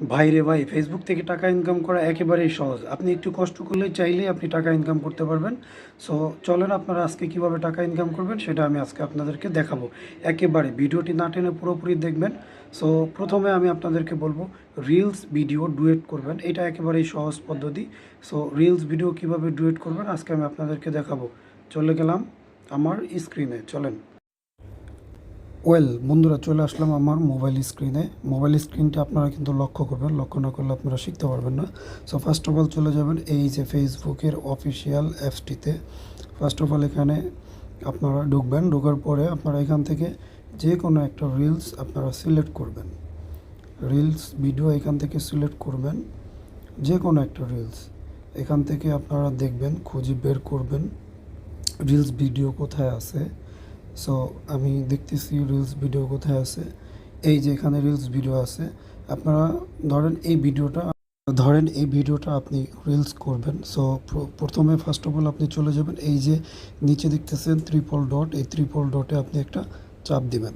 ভাই রে ভাই ফেসবুক থেকে টাকা ইনকাম করা একেবারেই সহজ। আপনি একটু কষ্ট করলে চাইলেই আপনি টাকা ইনকাম করতে পারবেন। সো চলেন আপনারা আজকে কীভাবে টাকা ইনকাম করবেন সেটা আমি আজকে আপনাদেরকে দেখাবো। একেবারে ভিডিওটি না টেনে পুরোপুরি দেখবেন। সো প্রথমে আমি আপনাদেরকে বলব রিলস ভিডিও ডুয়েট করবেন। এটা একেবারেই সহজ পদ্ধতি। সো রিলস ভিডিও কীভাবে ডুয়েট করবেন আজকে আমি আপনাদেরকে দেখাবো। চলে গেলাম আমার স্ক্রিনে চলেন। ওয়েল বন্ধুরা, চলে আসলাম আমার মোবাইল স্ক্রিনে মোবাইল স্ক্রিনটা আপনারা কিন্তু লক্ষ্য করবেন, লক্ষ্য না করলে আপনারা শিখতে পারবেন না। সো ফার্স্ট অফ অল চলে যাবেন এই যে ফেসবুকের অফিসিয়াল অ্যাপসটিতে ফার্স্ট অফ অল এখানে আপনারা ঢুকবেন। ঢোকার পরে আপনারা এখান থেকে যে কোনো একটা রিলস আপনারা সিলেক্ট করবেন। রিলস ভিডিও এখান থেকে সিলেক্ট করবেন যে কোনো একটা রিলস এখান থেকে আপনারা দেখবেন, খুঁজে বের করবেন রিলস ভিডিও কোথায় আছে। সো আমি দেখতেছি রিলস ভিডিও কোথায় আছে? এই যে এখানে রিলস ভিডিও আছে। আপনারা ধরেন এই ভিডিওটা ধরেন এই ভিডিওটা আপনি রিলস করবেন। সো প্রথমে ফার্স্ট অফ অল আপনি চলে যাবেন এই যে নিচে দেখতেছেন ত্রিপল ডট এই ত্রিপল ডটে আপনি একটা চাপ দিবেন।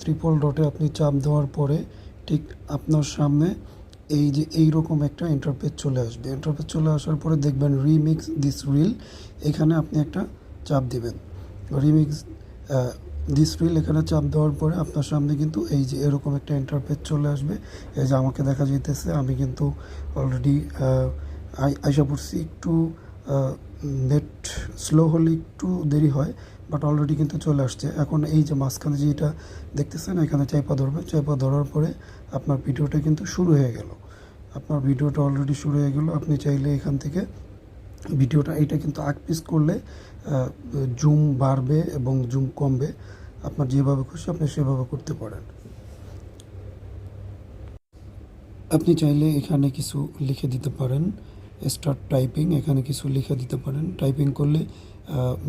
ত্রিপল ডটে আপনি চাপ দেওয়ার পরে ঠিক আপনার সামনে এই যে এই রকম একটা ইন্টারপেজ চলে আসবে। ইন্টারপেজ চলে আসার পরে দেখবেন রিমিক্স দিস রিল এখানে আপনি একটা চাপ দিবেন। রিমিক্স দিস রিল এখানে চাপ দেওয়ার পরে আপনার সামনে কিন্তু এই যে এরকম একটা ইন্টারপেজ চলে আসবে। এই যে আমাকে দেখা যেতেছে আমি কিন্তু অলরেডি আইসা পড়ছি একটু নেট স্লো হলে একটু দেরি হয় বাট অলরেডি কিন্তু চলে আসছে। এখন এই যে মাঝখানে যে এটা দেখতেছেন, এখানে চাইপা ধরবে। চাইপা ধরার পরে আপনার ভিডিওটা কিন্তু শুরু হয়ে গেল। আপনার ভিডিওটা অলরেডি শুরু হয়ে গেল। আপনি চাইলে এখান থেকে ভিডিওটা এটা কিন্তু আগ পিস করলে জুম বাড়বে এবং জুম কমবে। আপনার যেভাবে খুশি আপনি সেভাবে করতে পারেন। আপনি চাইলে এখানে কিছু লিখে দিতে পারেন। স্টার্ট টাইপিং এখানে কিছু লিখে দিতে পারেন। টাইপিং করলে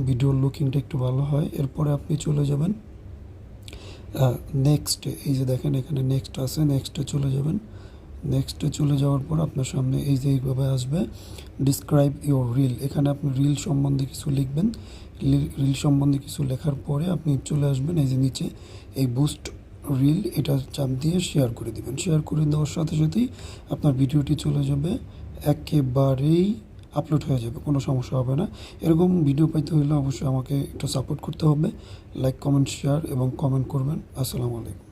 ভিডিওর লুকিংটা একটু ভালো হয়। এরপরে আপনি চলে যাবেন। নেক্সট এই যে দেখেন এখানে নেক্সট আছে। নেক্সটে চলে যাবেন। নেক্সটে চলে যাওয়ার পর আপনার সামনে এই যে এইভাবে আসবে ডিসক্রাইব ইউর রিল এখানে আপনি রিল সম্বন্ধে কিছু লিখবেন। রিল সম্বন্ধে কিছু লেখার পরে আপনি চলে আসবেন এই যে নিচে, এই বুস্ট রিল এটা চাপ দিয়ে শেয়ার করে দিবেন। শেয়ার করে দেওয়ার সাথে সাথেই আপনার ভিডিওটি চলে যাবে, একেবারেই আপলোড হয়ে যাবে, কোনো সমস্যা হবে না। এরকম ভিডিও পাইতে হলে অবশ্যই আমাকে একটু সাপোর্ট করতে হবে। লাইক কমেন্ট শেয়ার এবং কমেন্ট করবেন। আসসালামু আলাইকুম।